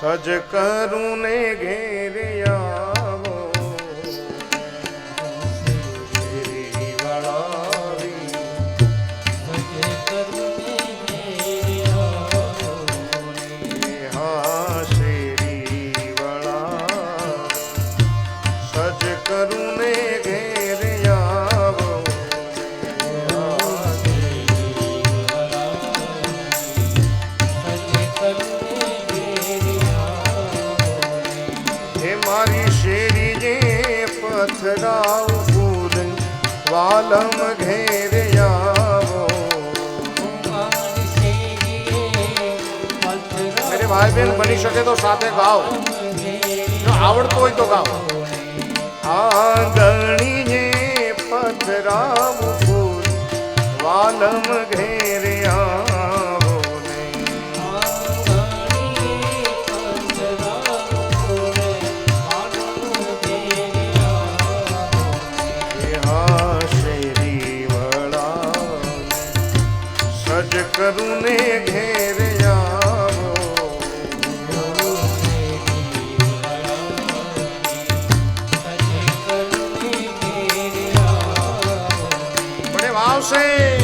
સજ કરું ને હે મારી શેરી જે પથરાવ ફૂલ વાલમ ઘેર આવો. અરે ભાઈ બહેન બની શકે તો સાથે ગાઓ. જો આવડતું હોય તો ગાઓ. આંગણી જે પથરાવ ફૂલ વાલમ ઘેર આવો. સજ કરું ને ઘેર આવો. બડે વાવશે.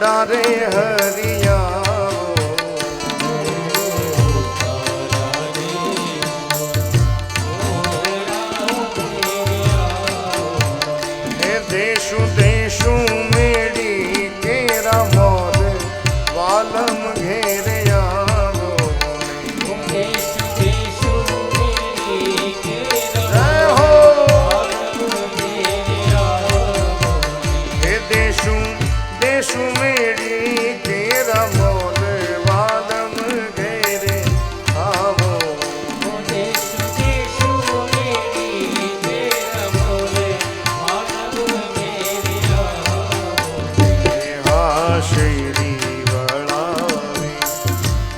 ઓરડા રે મેડી કેરા મોર વાલમ ઘેર આવો. શેરી વળાવી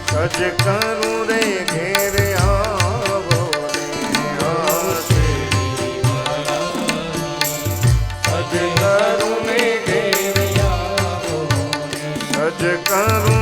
સજ કરું રે ઘેરે આવો કરું